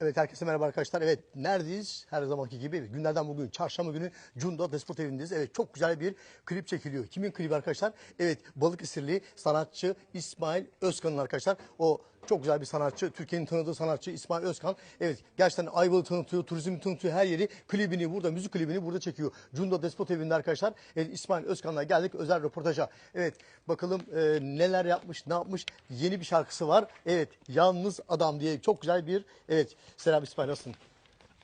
Evet herkese merhaba arkadaşlar. Evet neredeyiz? Her zamanki gibi günlerden bugün çarşamba günü Cunda Despot evindeyiz. Evet çok güzel bir klip çekiliyor. Kimin klibi arkadaşlar? Evet Balıkesirli sanatçı İsmail Özkan'ın arkadaşlar. O çok güzel bir sanatçı. Türkiye'nin tanıdığı sanatçı İsmail Özkan. Evet gerçekten Ayvalık'ı tanıtıyor, turizmi tanıtıyor her yeri. Klibini burada, müzik klibini burada çekiyor. Cunda Despot evinde arkadaşlar. Evet, İsmail Özkan'la geldik özel röportaja. Evet bakalım e, neler yapmış, ne yapmış. Yeni bir şarkısı var. Evet Yalnız Adam diye çok güzel bir evet Selam İsmail nasılsın?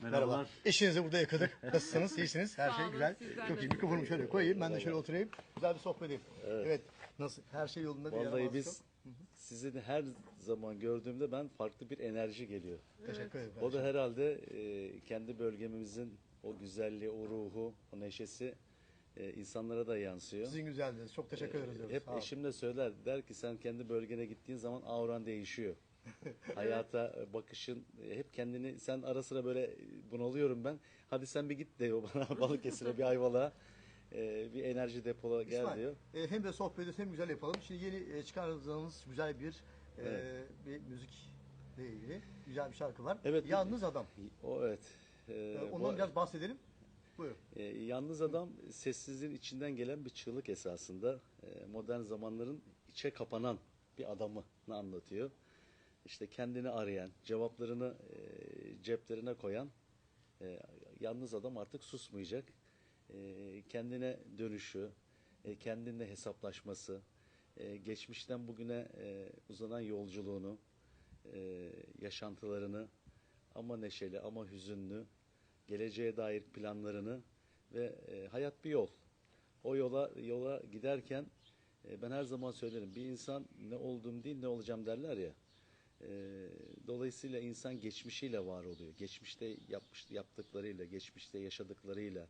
Merhabalar. Eşinizi burada yakaladık. Nasılsınız? İyisiniz? Her şey güzel. Çok iyi. Mikrofonumu şöyle koyayım. Ben de şöyle oturayım. Güzel bir sohbet edeyim. Evet. Nasıl? Her şey yolunda bir Vallahi biz sizi de her zaman gördüğümde ben farklı bir enerji geliyor. Teşekkür ederim. O da herhalde e, kendi bölgemizin o güzelliği, o ruhu, o neşesi e, insanlara da yansıyor. Sizin güzeldiniz. Çok teşekkür ederiz. diyoruz. Hep Sağ olun. eşim de söyler. Der ki sen kendi bölgene gittiğin zaman auran değişiyor. Hayata e, bakışın e, hep kendini sen ara sıra böyle e, bunalıyorum ben. Hadi sen bir git diyor bana Balıkesir'e bir Ayvalık'a. E, bir enerji depola gel İsmail, diyor. e, hem de sohbet ediyoruz hem güzel yapalım. Şimdi yeni e, çıkardığınız güzel bir e, bir müzikle ilgili güzel bir şarkı var. Evet. Yalnız Adam. O evet. E, E, bu- ondan biraz bahsedelim. Buyurun. E, yalnız adam sessizliğin içinden gelen bir çığlık esasında. E, modern zamanların içe kapanan bir adamını anlatıyor. İşte kendini arayan, cevaplarını e, ceplerine koyan e, yalnız adam artık susmayacak. E, kendine dönüşü, e, kendinle hesaplaşması, e, geçmişten bugüne e, uzanan yolculuğunu, e, yaşantılarını ama neşeli ama hüzünlü, geleceğe dair planlarını ve hayat bir yol. O yola yola giderken ben her zaman söylerim bir insan ne olduğum değil ne olacağım derler ya. Dolayısıyla insan geçmişiyle var oluyor. Geçmişte yapmış yaptıklarıyla, geçmişte yaşadıklarıyla,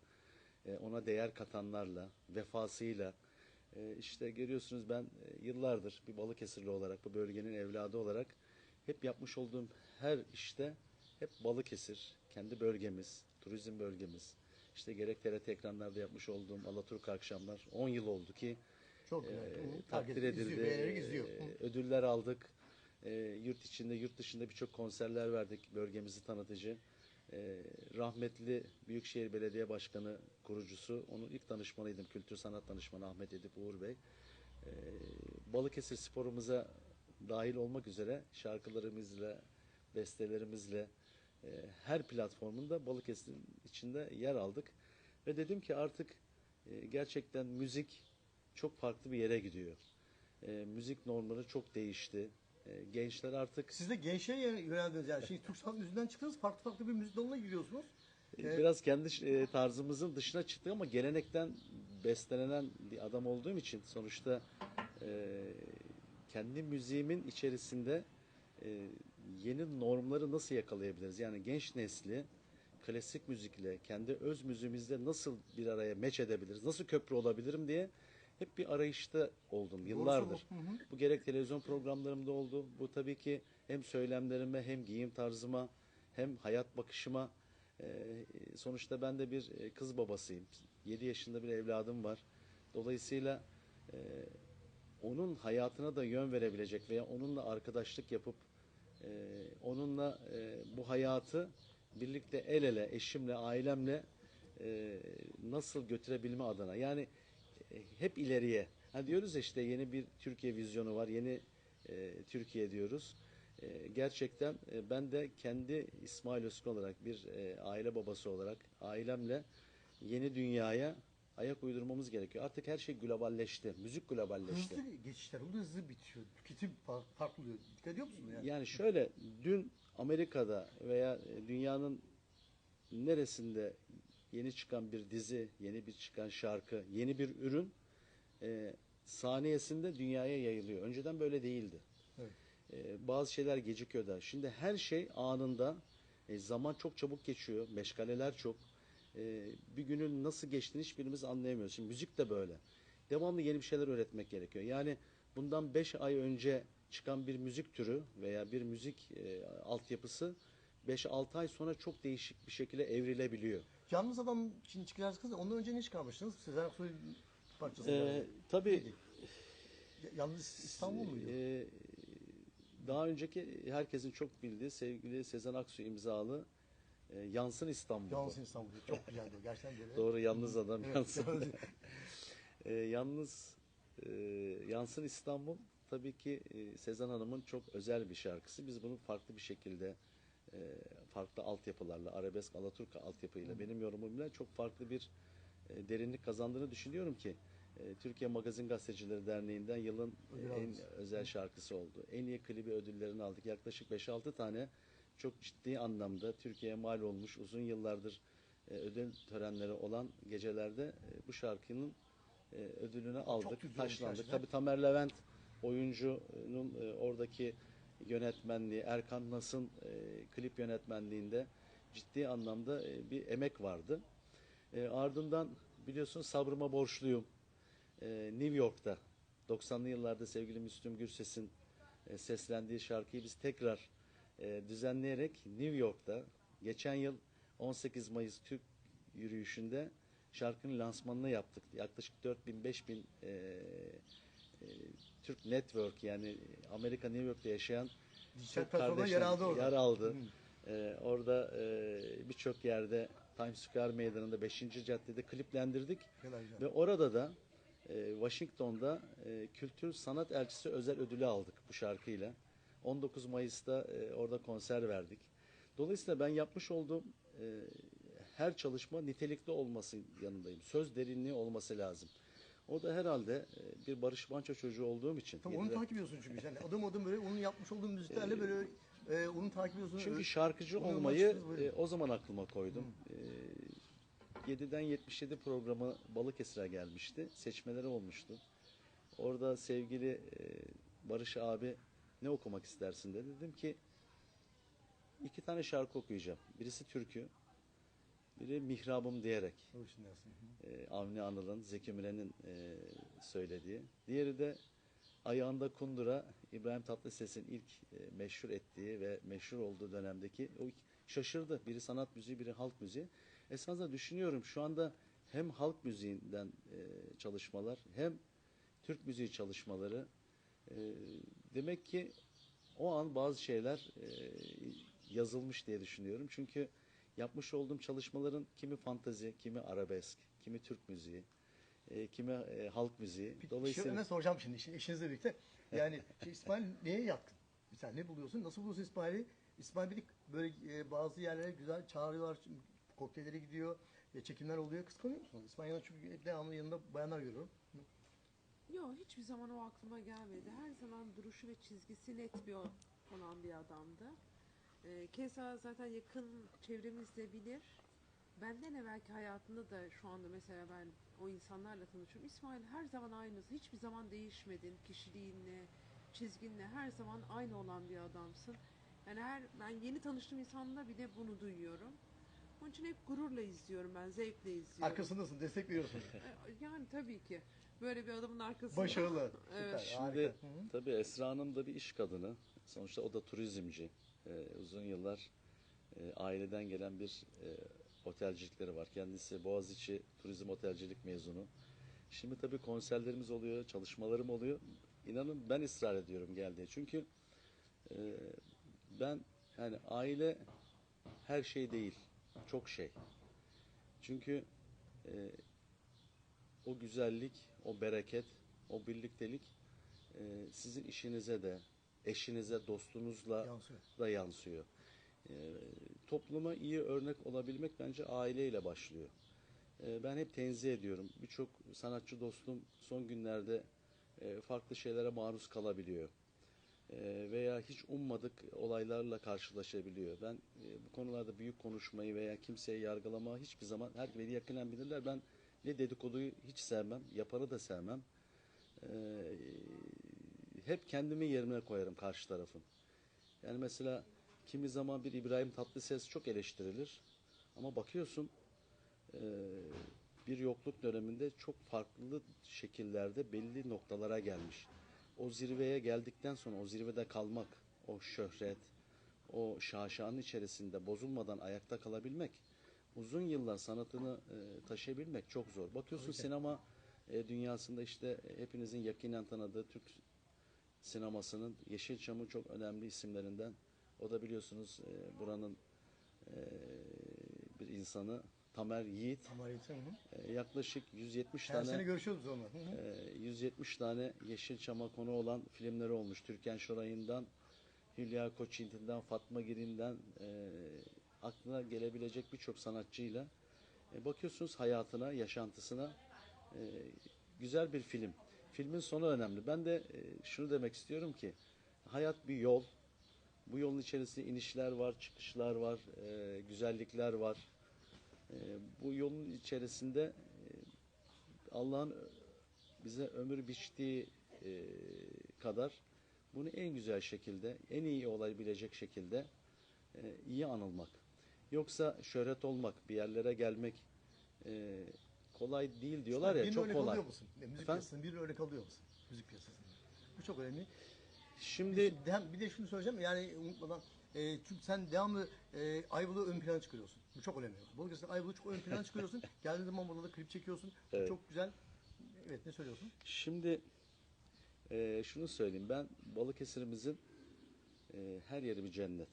ona değer katanlarla, vefasıyla. E, işte görüyorsunuz ben e, yıllardır bir Balıkesirli olarak, bu bölgenin evladı olarak hep yapmış olduğum her işte hep Balıkesir, kendi bölgemiz, turizm bölgemiz. İşte gerek TRT ekranlarda yapmış olduğum Alaturka akşamlar 10 yıl oldu ki Çok e, takdir edildi. izliyor, e, ödüller aldık. E, yurt içinde, yurt dışında birçok konserler verdik bölgemizi tanıtıcı. E, rahmetli Büyükşehir Belediye Başkanı kurucusu, onun ilk danışmanıydım. Kültür Sanat Danışmanı Ahmet Edip Uğur Bey. E, Balıkesir sporumuza dahil olmak üzere şarkılarımızla, bestelerimizle e, her platformunda Balıkesir'in içinde yer aldık. Ve dedim ki artık e, gerçekten müzik çok farklı bir yere gidiyor. E, müzik normları çok değişti. E, gençler artık Siz de gençliğe yöneldiniz yani. Şimdi Türk sanat müziğinden çıktınız farklı farklı bir müzik dalına giriyorsunuz. e, biraz kendi e, tarzımızın dışına çıktık ama gelenekten beslenen bir adam olduğum için sonuçta e, kendi müziğimin içerisinde e, yeni normları nasıl yakalayabiliriz? Yani genç nesli klasik müzikle, kendi öz müziğimizle nasıl bir araya meç edebiliriz? Nasıl köprü olabilirim diye hep bir arayışta oldum yıllardır. Hı hı. Bu gerek televizyon programlarımda oldu. Bu tabii ki hem söylemlerime hem giyim tarzıma hem hayat bakışıma e, sonuçta ben de bir e, kız babasıyım. 7 yaşında bir evladım var. Dolayısıyla e, onun hayatına da yön verebilecek veya onunla arkadaşlık yapıp e, onunla bu hayatı birlikte el ele, eşimle, ailemle nasıl götürebilme adına. Yani hep ileriye. Ha diyoruz işte yeni bir Türkiye vizyonu var, yeni e, Türkiye diyoruz. E, gerçekten e, ben de kendi İsmail Özkan olarak bir e, aile babası olarak ailemle yeni dünyaya ayak uydurmamız gerekiyor. Artık her şey globalleşti. Müzik globalleşti. Hızlı geçişler oluyor, hızlı bitiyor. Tüketim fa- farklı oluyor. Dikkat ediyor musun yani? Yani şöyle dün Amerika'da veya e, dünyanın neresinde yeni çıkan bir dizi, yeni bir çıkan şarkı, yeni bir ürün e, saniyesinde dünyaya yayılıyor. Önceden böyle değildi. Evet. E, bazı şeyler gecikiyor da. Şimdi her şey anında. E, zaman çok çabuk geçiyor. Meşgaleler çok. E, bir günün nasıl geçtiğini hiçbirimiz anlayamıyoruz. Şimdi müzik de böyle. Devamlı yeni bir şeyler öğretmek gerekiyor. Yani bundan 5 ay önce çıkan bir müzik türü veya bir müzik e, altyapısı 5-6 ay sonra çok değişik bir şekilde evrilebiliyor. Yalnız adam şimdi çıkacağız kız. Ondan önce ne çıkarmıştınız? Sezen Aksu'nun parçası. Ee, tabii Yalnız İstanbul muydu? e, daha önceki herkesin çok bildiği sevgili Sezen Aksu imzalı e, Yansın İstanbul. Yansın İstanbul. Çok güzeldi. Gerçekten böyle. Doğru yalnız adam Evet, yansın. E, yalnız e, Yansın İstanbul tabii ki e, Sezen Hanım'ın çok özel bir şarkısı. Biz bunu farklı bir şekilde e, farklı altyapılarla, arabesk, alaturka altyapıyla benim yorumumla çok farklı bir e, derinlik kazandığını düşünüyorum ki e, Türkiye Magazin Gazetecileri Derneği'nden yılın Ödül en özel şarkısı oldu. En iyi klibi ödüllerini aldık. Yaklaşık 5-6 tane çok ciddi anlamda Türkiye'ye mal olmuş uzun yıllardır e, ödül törenleri olan gecelerde e, bu şarkının e, ödülünü aldık, taşlandık. Tabii Tamer Levent oyuncunun e, oradaki yönetmenliği, Erkan Nas'ın e, klip yönetmenliğinde ciddi anlamda e, bir emek vardı. E, ardından biliyorsun sabrıma borçluyum. E, New York'ta 90'lı yıllarda sevgili Müslüm Gürses'in e, seslendiği şarkıyı biz tekrar e, düzenleyerek New York'ta geçen yıl 18 Mayıs Türk yürüyüşünde şarkının lansmanını yaptık. Yaklaşık 4000-5000 e, e, Türk Network yani Amerika New York'ta yaşayan Türk platformda yer kardeşler aldı orada. Yer aldı. Hı. E, orada e, birçok yerde Times Square meydanında 5. caddede kliplendirdik. Güzel. Ve orada da e, Washington'da e, Kültür Sanat Elçisi özel ödülü aldık bu şarkıyla. 19 Mayıs'ta e, orada konser verdik. Dolayısıyla ben yapmış olduğum e, her çalışma nitelikli olması yanındayım. Söz derinliği olması lazım. O da herhalde e, bir Barış Manço çocuğu olduğum için. Tabii onu takip ediyorsun çünkü sen. Adım adım böyle onun yapmış olduğu müziklerle böyle e, onu takip ediyorsun. Çünkü Ö- şarkıcı onu olmayı böyle. e, o zaman aklıma koydum. E, 7'den 77 programı Balıkesir'e gelmişti. Seçmeleri olmuştu. Orada sevgili e, Barış abi ne okumak istersin dedi. Dedim ki iki tane şarkı okuyacağım. Birisi türkü, biri mihrabım diyerek. E, Avni Anıl'ın, Zeki Müren'in e, söylediği. Diğeri de Ayağında Kundura, İbrahim Tatlıses'in ilk e, meşhur ettiği ve meşhur olduğu dönemdeki o şaşırdı. Biri sanat müziği, biri halk müziği. Esasında düşünüyorum şu anda hem halk müziğinden e, çalışmalar hem Türk müziği çalışmaları e, demek ki o an bazı şeyler e, yazılmış diye düşünüyorum. Çünkü yapmış olduğum çalışmaların kimi fantazi, kimi arabesk, kimi Türk müziği, e, kimi e, halk müziği. Bir Dolayısıyla ne soracağım şimdi işin, işinizle birlikte. Yani şey, İsmail neye yatkın? Sen ne buluyorsun? Nasıl buluyorsun İsmail'i? İsmail bir de böyle e, bazı yerlere güzel çağırıyorlar. Kokteyllere gidiyor. E, çekimler oluyor. Kıskanıyor musun? İsmail yanında çünkü devamlı yanında bayanlar görüyorum. Yok hiçbir zaman o aklıma gelmedi. Her zaman duruşu ve çizgisi net bir olan bir adamdı. Ee, keza zaten yakın çevremizde bilir. Benden evvelki hayatında da şu anda mesela ben o insanlarla tanışıyorum. İsmail her zaman aynısı. Hiçbir zaman değişmedin. Kişiliğinle, çizginle her zaman aynı olan bir adamsın. Yani her ben yeni tanıştığım insanla bile bunu duyuyorum. Onun için hep gururla izliyorum ben, zevkle izliyorum. Arkasındasın, destek veriyorsun. Ee, Yani tabii ki. Böyle bir adamın arkasında. Başarılı. Evet. Süper, Şimdi tabii Esra Hanım da bir iş kadını. Sonuçta o da turizmci. Ee, uzun yıllar e, aileden gelen bir e, otelcilikleri var. Kendisi Boğaziçi Turizm Otelcilik mezunu. Şimdi tabii konserlerimiz oluyor, çalışmalarım oluyor. İnanın ben ısrar ediyorum geldiği. Çünkü e, ben yani aile her şey değil, çok şey. Çünkü e, o güzellik, o bereket, o birliktelik e, sizin işinize de, eşinize, dostunuzla Yansıyor. da yansıyor. E, topluma iyi örnek olabilmek bence aileyle başlıyor. E, ben hep tenzih ediyorum. Birçok sanatçı dostum son günlerde e, farklı şeylere maruz kalabiliyor. E, veya hiç ummadık olaylarla karşılaşabiliyor. Ben e, bu konularda büyük konuşmayı veya kimseye yargılama hiçbir zaman her beni yakinen bilirler. Ben ne dedikoduyu hiç sevmem, yapanı da sevmem. E, hep kendimi yerine koyarım karşı tarafın. Yani mesela kimi zaman bir İbrahim Tatlıses çok eleştirilir. Ama bakıyorsun e, bir yokluk döneminde çok farklı şekillerde belli noktalara gelmiş. O zirveye geldikten sonra o zirvede kalmak, o şöhret, o şaşanın içerisinde bozulmadan ayakta kalabilmek, uzun yıllar sanatını e, taşıyabilmek çok zor. Bakıyorsun sinema e, dünyasında işte hepinizin yakinen tanıdığı Türk sinemasının Yeşilçam'ın çok önemli isimlerinden. O da biliyorsunuz e, buranın e, bir insanı Tamer Yiğit. Hı hı. E, yaklaşık 170 Her sene tane görüşüyoruz onunla. Hı hı. e, 170 tane Yeşilçam'a konu olan filmleri olmuş. Türkan Şoray'ından, Hülya Koçyiğit'inden, Fatma Girin'den e, aklına gelebilecek birçok sanatçıyla e, bakıyorsunuz hayatına, yaşantısına e, güzel bir film. Filmin sonu önemli. Ben de e, şunu demek istiyorum ki hayat bir yol. Bu yolun içerisinde inişler var, çıkışlar var, e, güzellikler var. E, bu yolun içerisinde Allah'ın bize ömür biçtiği kadar bunu en güzel şekilde, en iyi olabilecek şekilde iyi anılmak. Yoksa şöhret olmak, bir yerlere gelmek kolay değil diyorlar ya, Birine çok örnek kolay. alıyor musun? E, Müzik Efendim? piyasasında bir örnek alıyor musun? Müzik piyasasında. Bu çok önemli. Şimdi Hem bir de şunu söyleyeceğim yani unutmadan e, çünkü sen devamlı e, Ayvalık'ı ön plana çıkarıyorsun. Bu çok önemli. Balıkesir Ayvalık'ı çok ön plana çıkarıyorsun. Geldiğin zaman burada da klip çekiyorsun. Bu Evet. çok güzel. Evet ne söylüyorsun? Şimdi e, şunu söyleyeyim ben Balıkesir'imizin e, her yeri bir cennet.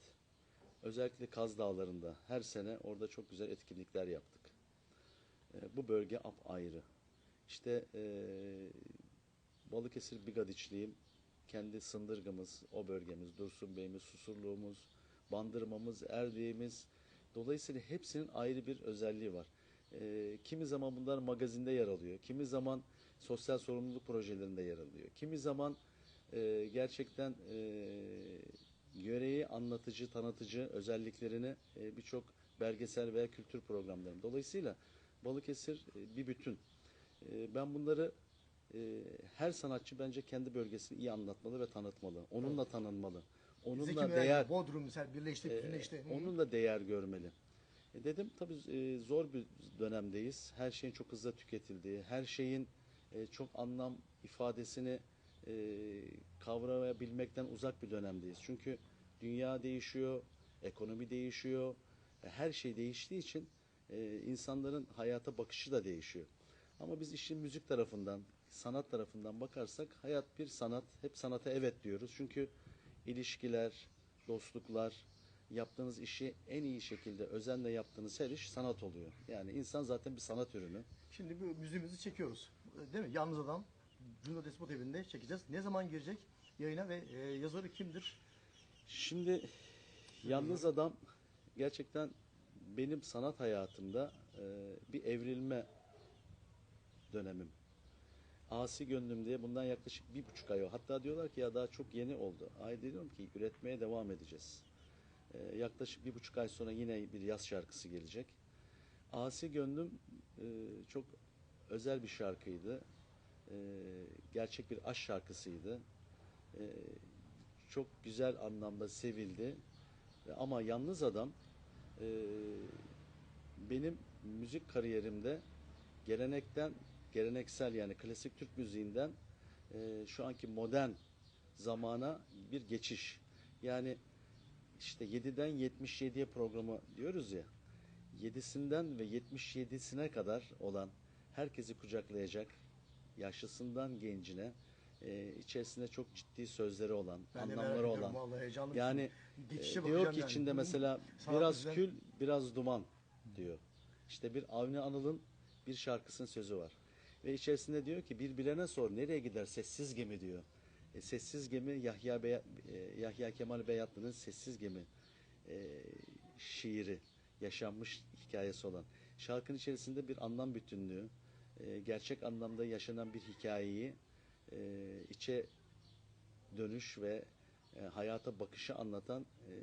Özellikle Kaz Dağları'nda her sene orada çok güzel etkinlikler yaptık. E, bu bölge apayrı. İşte e, Balıkesir Bigadiçliyim. Kendi sındırgımız, o bölgemiz, Dursun Bey'imiz, Susurluğumuz, Bandırmamız, Erdiğimiz. Dolayısıyla hepsinin ayrı bir özelliği var. E, kimi zaman bunlar magazinde yer alıyor. Kimi zaman sosyal sorumluluk projelerinde yer alıyor. Kimi zaman e, gerçekten e, yöreyi anlatıcı, tanıtıcı özelliklerini e, birçok belgesel veya kültür programlarında. Dolayısıyla Balıkesir e, bir bütün. E, ben bunları e, her sanatçı bence kendi bölgesini iyi anlatmalı ve tanıtmalı. Onunla tanınmalı. Onunla Zeki değer Bodrum mesela birleşti, ee, bütünleşti. Hı. onun da değer görmeli. E dedim tabii zor bir dönemdeyiz. Her şeyin çok hızlı tüketildiği, her şeyin çok anlam ifadesini kavrayabilmekten uzak bir dönemdeyiz. Çünkü dünya değişiyor, ekonomi değişiyor, her şey değiştiği için e, insanların hayata bakışı da değişiyor. Ama biz işin müzik tarafından, sanat tarafından bakarsak hayat bir sanat. Hep sanata evet diyoruz. Çünkü ilişkiler, dostluklar, yaptığınız işi en iyi şekilde özenle yaptığınız her iş sanat oluyor. Yani insan zaten bir sanat ürünü. Şimdi bu müziğimizi çekiyoruz. Değil mi? Yalnız Adam Cunda Despot evinde çekeceğiz. Ne zaman girecek yayına ve e, yazarı kimdir? Şimdi Yalnız Adam gerçekten benim sanat hayatımda e, bir evrilme dönemim. Asi Gönlüm diye bundan yaklaşık bir buçuk ay o. Hatta diyorlar ki ya daha çok yeni oldu. Ay diyorum ki üretmeye devam edeceğiz. E, yaklaşık bir buçuk ay sonra yine bir yaz şarkısı gelecek. Asi Gönlüm e, çok özel bir şarkıydı. E, gerçek bir aşk şarkısıydı. E, çok güzel anlamda sevildi. Ama Yalnız Adam e, benim müzik kariyerimde gelenekten, geleneksel yani klasik Türk müziğinden e, şu anki modern zamana bir geçiş. Yani işte 7'den 77'ye programı diyoruz ya. 7'sinden ve 77'sine kadar olan herkesi kucaklayacak yaşlısından gencine e, içerisinde çok ciddi sözleri olan, Ben anlamları olan. vallahi Yani e, diyor ki yani. içinde mesela Sanat biraz güzel. kül, biraz duman diyor. İşte bir Avni Anıl'ın bir şarkısının sözü var. Ve içerisinde diyor ki bir bilene sor nereye gider sessiz gemi diyor. E, sessiz gemi Yahya, Beya- e, Yahya Kemal Beyatlı'nın Sessiz Gemi e, şiiri yaşanmış hikayesi olan. Şarkının içerisinde bir anlam bütünlüğü, e, gerçek anlamda yaşanan bir hikayeyi e, içe dönüş ve e, hayata bakışı anlatan e,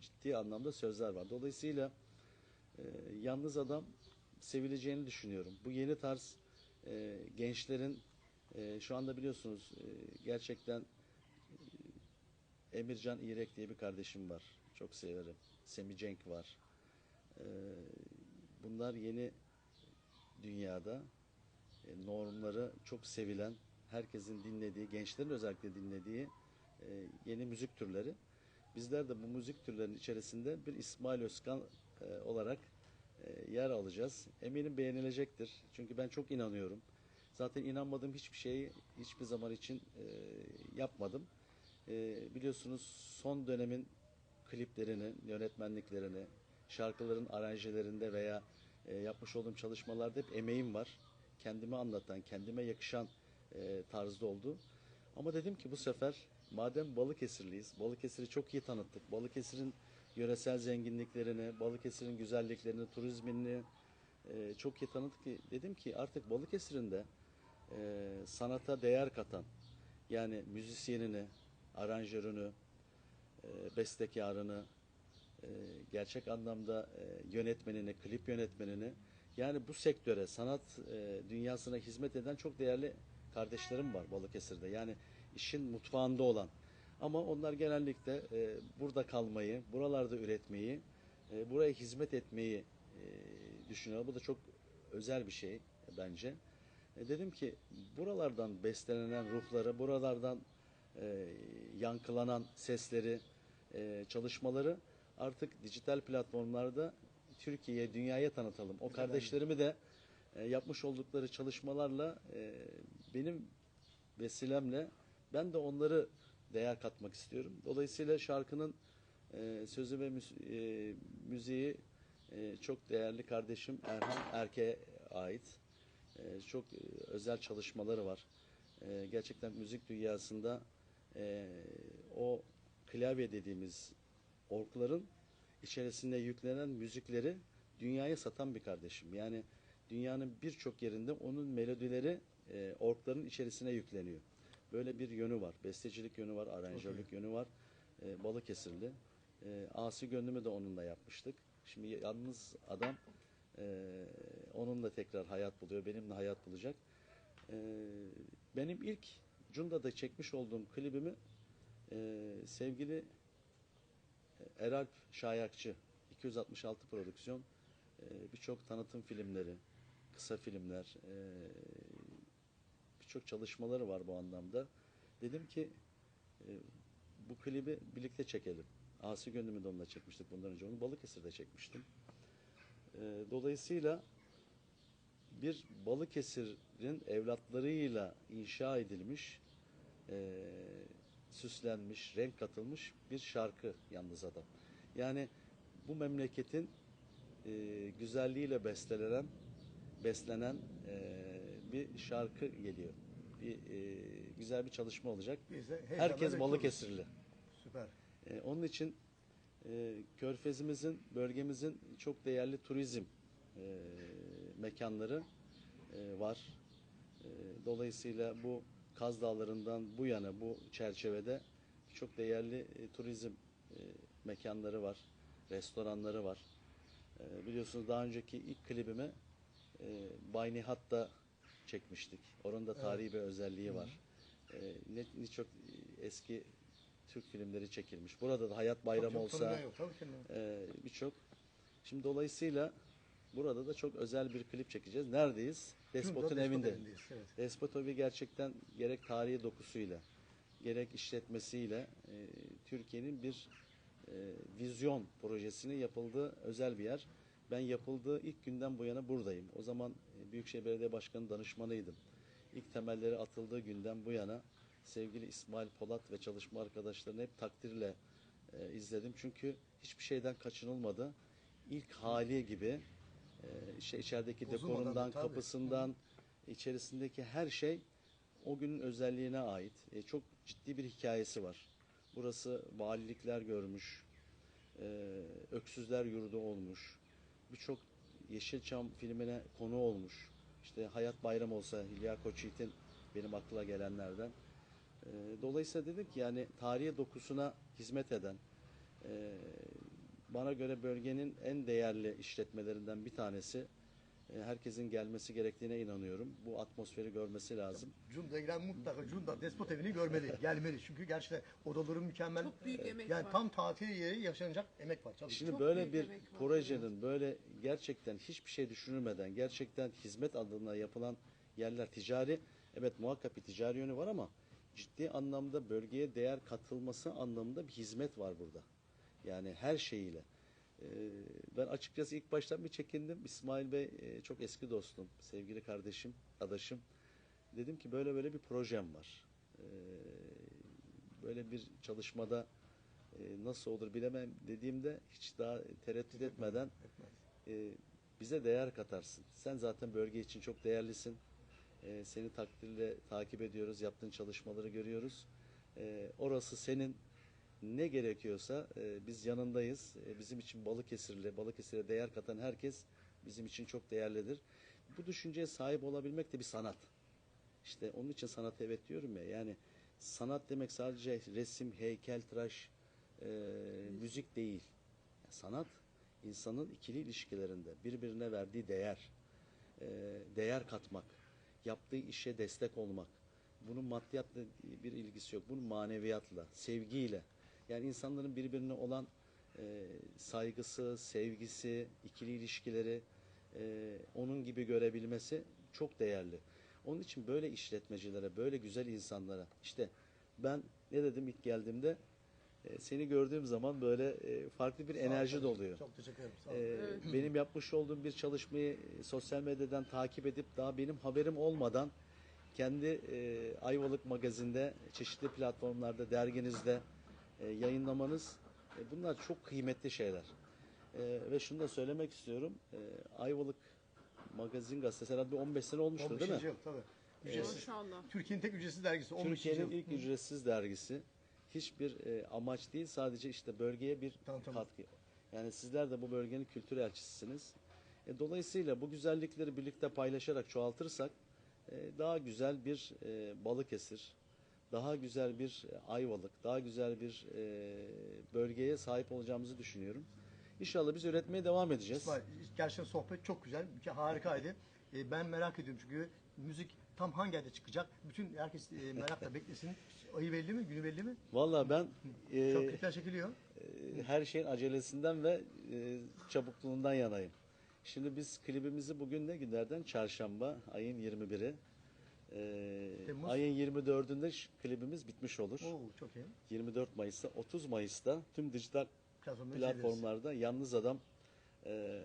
ciddi anlamda sözler var. Dolayısıyla e, yalnız adam sevileceğini düşünüyorum. Bu yeni tarz e, gençlerin e, şu anda biliyorsunuz e, gerçekten e, Emircan İrek diye bir kardeşim var. Çok severim. Semi Cenk var. E, bunlar yeni dünyada e, normları çok sevilen, herkesin dinlediği, gençlerin özellikle dinlediği e, yeni müzik türleri. Bizler de bu müzik türlerinin içerisinde bir İsmail Özkan e, olarak e, yer alacağız. Eminim beğenilecektir. Çünkü ben çok inanıyorum. Zaten inanmadığım hiçbir şeyi hiçbir zaman için yapmadım. Biliyorsunuz son dönemin kliplerini, yönetmenliklerini, şarkıların aranjelerinde veya yapmış olduğum çalışmalarda hep emeğim var. Kendime anlatan, kendime yakışan e, tarzda oldu. Ama dedim ki bu sefer madem Balıkesirliyiz, Balıkesir'i çok iyi tanıttık. Balıkesir'in yöresel zenginliklerini, Balıkesir'in güzelliklerini, turizmini e, çok iyi tanıttık ki dedim ki artık Balıkesir'in de e, sanata değer katan yani müzisyenini, aranjörünü, e, bestekarını, e, gerçek anlamda e, yönetmenini, klip yönetmenini yani bu sektöre, sanat e, dünyasına hizmet eden çok değerli kardeşlerim var Balıkesir'de. Yani işin mutfağında olan. Ama onlar genellikle e, burada kalmayı, buralarda üretmeyi, e, buraya hizmet etmeyi e, düşünüyor. Bu da çok özel bir şey bence. E, dedim ki buralardan beslenen ruhları, buralardan e, yankılanan sesleri, e, çalışmaları artık dijital platformlarda Türkiye'ye, dünyaya tanıtalım. O kardeşlerimi de e, yapmış oldukları çalışmalarla e, benim vesilemle ben de onları değer katmak istiyorum. Dolayısıyla şarkının e, sözü ve e, müziği e, çok değerli kardeşim Erhan Erke'ye ait. E, çok e, özel çalışmaları var. E, gerçekten müzik dünyasında e, o klavye dediğimiz orkların içerisinde yüklenen müzikleri dünyaya satan bir kardeşim. Yani dünyanın birçok yerinde onun melodileri e, orkların içerisine yükleniyor. Böyle bir yönü var. Bestecilik yönü var, aranjörlük yönü var. E, Balıkesirli. E, Asi Gönlüm'ü de onunla yapmıştık. Şimdi yalnız adam e, onunla tekrar hayat buluyor. Benimle hayat bulacak. E, benim ilk Cunda'da çekmiş olduğum klibimi e, sevgili Eralp Şayakçı 266 prodüksiyon e, birçok tanıtım filmleri, kısa filmler, birçok çalışmaları var bu anlamda. Dedim ki e, bu klibi birlikte çekelim. Asi Gönlüm'ü de onunla çekmiştik bundan önce. Onu Balıkesir'de çekmiştim. E, dolayısıyla bir Balıkesir'in evlatlarıyla inşa edilmiş, e, süslenmiş, renk katılmış bir şarkı yalnız adam. Yani bu memleketin güzelliğiyle bestelenen, beslenen e, bir şarkı geliyor. Bir e, güzel bir çalışma olacak. Biz de heyecanla Herkes. Balıkesirli. Süper. E, onun için e, Körfezimizin, bölgemizin çok değerli turizm e, mekanları e, var. E, dolayısıyla bu Kaz Dağları'ndan bu yana bu çerçevede çok değerli e, turizm e, mekanları var, restoranları var. E, biliyorsunuz daha önceki ilk klibimi e, Bay Nihat'ta çekmiştik. Oranın da tarihi bir özelliği var. E, ne, ne çok eski Türk filmleri çekilmiş. Burada da Hayat Bayramı Çok- olsa e, birçok. Şimdi dolayısıyla burada da çok özel bir klip çekeceğiz. Neredeyiz? Despot'un Despot evinde. evindeyiz, evet. Despot evi gerçekten gerek tarihi dokusuyla, gerek işletmesiyle e, Türkiye'nin bir e, vizyon projesinin yapıldığı özel bir yer. Ben yapıldığı ilk günden bu yana buradayım. O zaman Büyükşehir Belediye Başkanı danışmanıydım. İlk temelleri atıldığı günden bu yana sevgili İsmail Polat ve çalışma arkadaşlarını hep takdirle e, izledim. Çünkü hiçbir şeyden kaçınılmadı. İlk hali gibi e, işte içerideki Bozulmadan, dekorundan, tabii. kapısından, içerisindeki her şey o günün özelliğine ait. E, çok ciddi bir hikayesi var. Burası valilikler görmüş, e, öksüzler yurdu olmuş, birçok Yeşilçam filmine konu olmuş. İşte Hayat Bayram olsa Hülya Koçyiğit'in benim aklıma gelenlerden. E, dolayısıyla dedik ki yani tarihi dokusuna hizmet eden, e, bana göre bölgenin en değerli işletmelerinden bir tanesi. E, herkesin gelmesi gerektiğine inanıyorum. Bu atmosferi görmesi lazım. Cunda'ya giden mutlaka Cunda Despot evini görmeli, gelmeli. Çünkü gerçekten odaları mükemmel. Çok büyük Ee, emek yani var. tam tatil yeri yaşanacak emek var. Tabii. Şimdi Çok böyle bir emek var, projenin böyle gerçekten hiçbir şey düşünülmeden gerçekten hizmet adına yapılan yerler ticari evet muhakkak bir ticari yönü var ama ciddi anlamda bölgeye değer katılması anlamında bir hizmet var burada. Yani her şeyiyle. Ee, ben açıkçası ilk baştan bir çekindim. İsmail Bey e, çok eski dostum, sevgili kardeşim, adaşım. Dedim ki böyle böyle bir projem var. Ee, böyle bir çalışmada e, nasıl olur bilemem dediğimde hiç daha tereddüt etmeden e, bize değer katarsın. Sen zaten bölge için çok değerlisin. Seni takdirle takip ediyoruz. Yaptığın çalışmaları görüyoruz. Orası senin ne gerekiyorsa e, biz yanındayız. E, bizim için Balıkesirli, Balıkesir'e değer katan herkes bizim için çok değerlidir. Bu düşünceye sahip olabilmek de bir sanat. İşte onun için sanata evet diyorum ya. Yani sanat demek sadece resim, heykel, tıraş, e, müzik değil. Sanat insanın ikili ilişkilerinde birbirine verdiği değer, e, değer katmak, yaptığı işe destek olmak. Bunun maddiyatla bir ilgisi yok. Bunun maneviyatla, sevgiyle. Yani insanların birbirine olan e, saygısı, sevgisi, ikili ilişkileri e, onun gibi görebilmesi çok değerli. Onun için böyle işletmecilere, böyle güzel insanlara işte ben ne dedim ilk geldiğimde e, seni gördüğüm zaman böyle e, farklı bir enerji doluyor. Çok teşekkür ederim. Sağ olun. Ee, benim yapmış olduğum bir çalışmayı e, sosyal medyadan takip edip daha benim haberim olmadan kendi e, Ayvalık magazinde çeşitli platformlarda derginizde e, yayınlamanız e, bunlar çok kıymetli şeyler. E, ve şunu da söylemek istiyorum. E, Ayvalık magazin gazetesi herhalde bir 15 sene olmuştur değil mi? 15. yıl tabii. Ücretsiz. Maşallah. Türkiye'nin tek ücretsiz dergisi. 15. Türkiye'nin yıl. ilk ücretsiz dergisi. Hiçbir e, amaç değil sadece işte bölgeye bir Tanıtım. katkı. Yani sizler de bu bölgenin kültür elçisisiniz. E, dolayısıyla bu güzellikleri birlikte paylaşarak çoğaltırsak e, daha güzel bir e, Balıkesir, daha güzel bir e, Ayvalık, daha güzel bir e, bölgeye sahip olacağımızı düşünüyorum. İnşallah biz üretmeye devam edeceğiz. İsmail, gerçekten sohbet çok güzel, harikaydı. E, ben merak ediyorum çünkü müzik tam hangi ayda çıkacak? Bütün herkes e, merakla beklesin. Ayı belli mi? Günü belli mi? Vallahi ben e, Çok klipler çekiliyor. e, her şeyin acelesinden ve e, çabukluğundan yanayım. Şimdi biz klibimizi bugün ne günlerden? Çarşamba ayın 21'i. E, Temmuz. ayın 24'ünde ş- klibimiz bitmiş olur. Oo çok iyi. 24 Mayıs'ta 30 Mayıs'ta tüm dijital platformlarda Yalnız Adam e,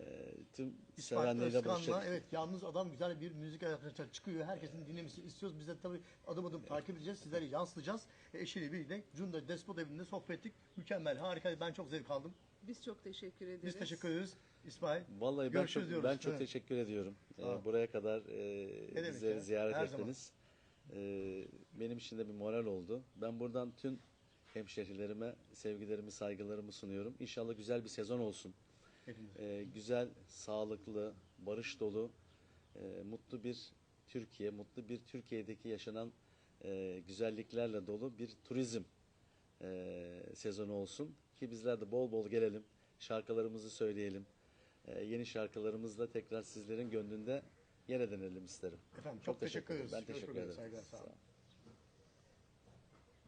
tüm sevenleriyle buluşacak. evet yalnız adam güzel bir müzik arkadaşlar çıkıyor. Herkesin dinlemesini istiyoruz. Biz de tabii adım adım takip edeceğiz. Sizleri yansıtacağız. E, eşiyle birlikte Cunda Despot evinde sohbet ettik. Mükemmel, harika. Ben çok zevk aldım. Biz çok teşekkür ederiz. Biz teşekkür ederiz. İsmail. Vallahi ben çok, diyoruz. ben çok Evet. teşekkür ediyorum. Ee, buraya kadar e, bizleri ya, ziyaret her ettiniz. Ee, benim için de bir moral oldu. Ben buradan tüm hemşehrilerime sevgilerimi, saygılarımı sunuyorum. İnşallah güzel bir sezon olsun. Ee, güzel, sağlıklı, barış dolu, e, mutlu bir Türkiye, mutlu bir Türkiye'deki yaşanan e, güzelliklerle dolu bir turizm e, sezonu olsun. Ki bizler de bol bol gelelim, şarkılarımızı söyleyelim. E, yeni şarkılarımızla tekrar sizlerin gönlünde yer edinelim isterim. Efendim çok, teşekkür ederiz. Ben teşekkür ederim. Saygılar, sağ olun. Sağ olun.